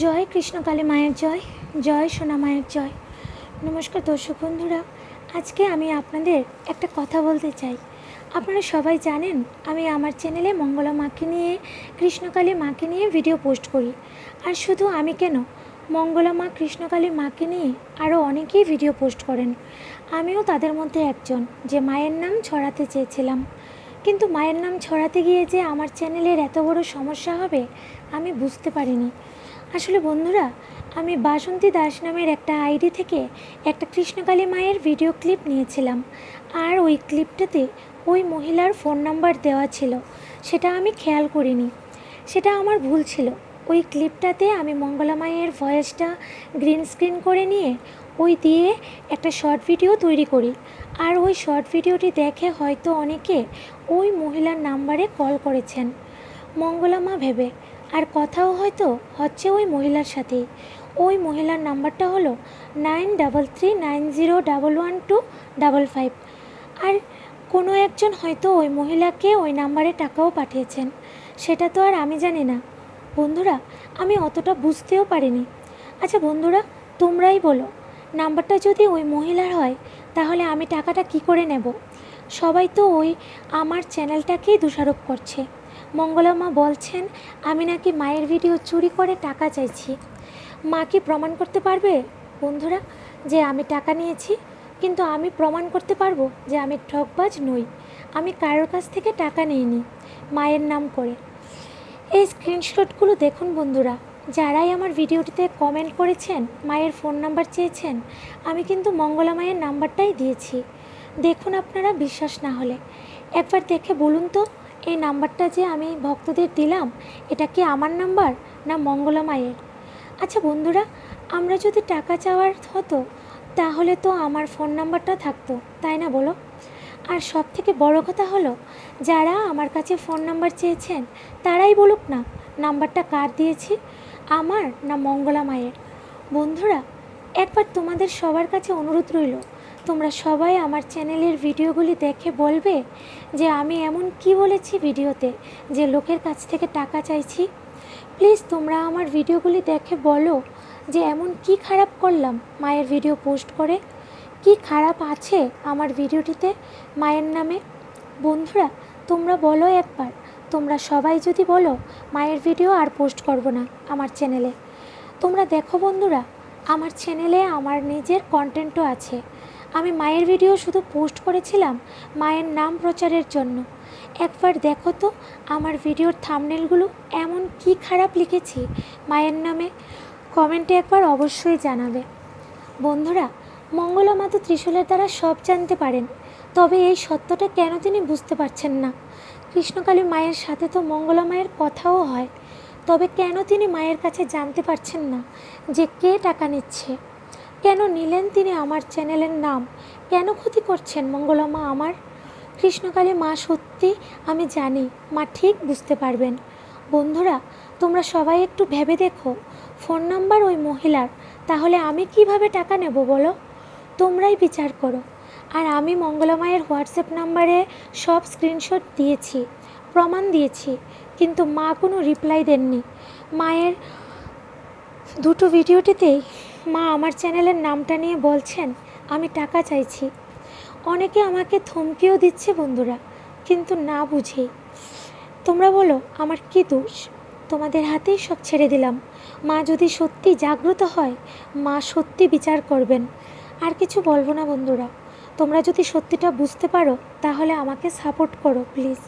জয় কৃষ্ণকালী মায়ের জয় জয় সোনা মায়ের জয়। নমস্কার দর্শক বন্ধুরা, আজকে আমি আপনাদের একটা কথা বলতে চাই। আপনারা সবাই জানেন, আমি আমার চ্যানেলে মঙ্গলা মাকে নিয়ে কৃষ্ণকালী মাকে নিয়ে ভিডিও পোস্ট করি। আর শুধু আমি কেন, মঙ্গলা মা কৃষ্ণকালী মাকে নিয়ে আরও অনেকেই ভিডিও পোস্ট করেন। আমিও তাদের মধ্যে একজন, যে মায়ের নাম ছড়াতে চেয়েছিলাম। কিন্তু মায়ের নাম ছড়াতে গিয়ে যে আমার চ্যানেলের এত বড় সমস্যা হবে, আমি বুঝতে পারিনি। আসলে বন্ধুরা, আমি বাসন্তী দাস নামের একটা আইডি থেকে একটা কৃষ্ণকালী মায়ের ভিডিও ক্লিপ নিয়েছিলাম। আর ওই ক্লিপটাতে ওই মহিলার ফোন নাম্বার দেওয়া ছিল, সেটা আমি খেয়াল করিনি। সেটা আমার ভুল ছিল। ওই ক্লিপটাতে আমি মঙ্গলা মায়ের ভয়েসটা গ্রিন স্ক্রিন করে নিয়ে ওই দিয়ে একটা শর্ট ভিডিও তৈরি করি। আর ওই শর্ট ভিডিওটি দেখে হয়তো অনেকে ওই মহিলার নাম্বারে কল করেছেন। মঙ্গলা মা ভেবে আর কথাও হয়তো হচ্ছে ওই মহিলার সাথে। ওই মহিলার নাম্বারটা হলো nine double three nine zero double one two double five. আর কোনো একজন হয়তো ওই মহিলাকে ওই নাম্বারে টাকাও পাঠিয়েছেন। সেটা তো আর আমি জানি না। বন্ধুরা, আমি অতটা বুঝতেও পারিনি। আচ্ছা বন্ধুরা, তোমরাই বলো, নাম্বারটা যদি ওই মহিলার হয়, তাহলে আমি টাকাটা কি করে নেব? সবাই তো ওই আমার চ্যানেলটাকেই দোষারোপ করছে। মঙ্গলা মা বলছেন, আমি নাকি মায়ের ভিডিও চুরি করে টাকা চাইছি। মা কি প্রমাণ করতে পারবে, বন্ধুরা, যে আমি টাকা নিয়েছি? কিন্তু আমি প্রমাণ করতে পারব যে আমি ঠকবাজ নই। আমি কারোর কাছ থেকে টাকা নিইনি, মায়ের নাম করে। এই স্ক্রিনশটগুলো দেখুন, বন্ধুরা। যারাই আমার ভিডিওটিতে কমেন্ট করেছেন, মায়ের ফোন নাম্বার চেয়েছেন, আমি কিন্তু মঙ্গলা মায়ের নাম্বারটাই দিয়েছি। দেখুন আপনারা, বিশ্বাস না হলে। একবার দেখে বলুন তো এই নাম্বারটা যে আমি ভক্তদের দিলাম, এটা কি আমার নাম্বার না মঙ্গলা মায়ের? আচ্ছা বন্ধুরা, আমরা যদি টাকা চাওয়ার হতো, তাহলে তো আমার ফোন নাম্বারটা থাকতো, তাই না বলো? আর সব থেকে বড় কথা হলো, যারা আমার কাছে ফোন নাম্বার চেয়েছেন, তারাই বলুক না, নাম্বারটা কার দিয়েছি, আমার না মঙ্গলা মায়ের? বন্ধুরা, একবার তোমাদের সবার কাছে অনুরোধ রইল তোমরা সবাই আমার চ্যানেলের ভিডিওগুলি দেখে বলবে যে আমি এমন কি বলেছি ভিডিওতে যে লোকের কাছ থেকে টাকা চাইছি। প্লিজ তোমরা আমার ভিডিওগুলি দেখে বলো যে এমন কি খারাপ করলাম মায়ের ভিডিও পোস্ট করে। কি খারাপ আছে আমার ভিডিওটিতে মায়ের নামে? বন্ধুরা, তোমরা বলো একবার। তোমরা সবাই যদি বলো, মায়ের ভিডিও আর পোস্ট করব না আমার চ্যানেলে। তোমরা দেখো বন্ধুরা, আমার চ্যানেলে আমার নিজের কন্টেন্টও আছে। আমি মায়ের ভিডিও শুধু পোস্ট করেছিলাম মায়ের নাম প্রচারের জন্য। একবার দেখো তো, আমার ভিডিওর থামনেলগুলো এমন কি খারাপ লিখেছি, মায়ের নামে কমেন্টে একবার অবশ্যই জানাবে। বন্ধুরা মঙ্গলা মাতা ত্রিশূলের দ্বারা সব জানতে পারেন, তবে এই সত্যটা কেন তিনি বুঝতে পারছেন না? কৃষ্ণকালী মায়ের সাথে তো মঙ্গলা মায়ের কথাও হয়, তবে কেন তিনি মায়ের কাছে জানতে পারছেন না যে কে টাকা নিচ্ছে? কেন নিলেন তিনি আমার চ্যানেলের নাম? কেন ক্ষতি করছেন মঙ্গলা মা আমার? কৃষ্ণকালী মা সত্যি আমি জানি, মা ঠিক বুঝতে পারবেন। বন্ধুরা, তোমরা সবাই একটু ভেবে দেখো, ফোন নাম্বার ওই মহিলার, তাহলে আমি কীভাবে টাকা নেব বলো? তোমরাই বিচার করো। আর আমি মঙ্গলা মায়ের হোয়াটসঅ্যাপ নাম্বারে সব স্ক্রিনশট দিয়েছি, প্রমাণ দিয়েছি, কিন্তু মা কোনো রিপ্লাই দেননি। মায়ের দুটো ভিডিওটিতেই মা আমার চ্যানেলের নামটা নিয়ে বলছেন, আমি টাকা চাইছি। অনেকে আমাকে থমকেও দিচ্ছে বন্ধুরা, কিন্তু না বুঝেই। তোমরা বলো, আমার কি দোষ? তোমাদের হাতেই সব ছেড়ে দিলাম। মা যদি সত্যি জাগ্রত হয়, মা সত্যি বিচার করবেন। আর কিছু বলব না বন্ধুরা। তোমরা যদি সত্যিটা বুঝতে পারো, তাহলে আমাকে সাপোর্ট করো, প্লিজ।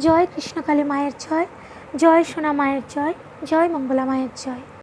জয় কৃষ্ণকালী মায়ের জয় জয় সোনা মায়ের জয় জয় মঙ্গলা মায়ের জয়।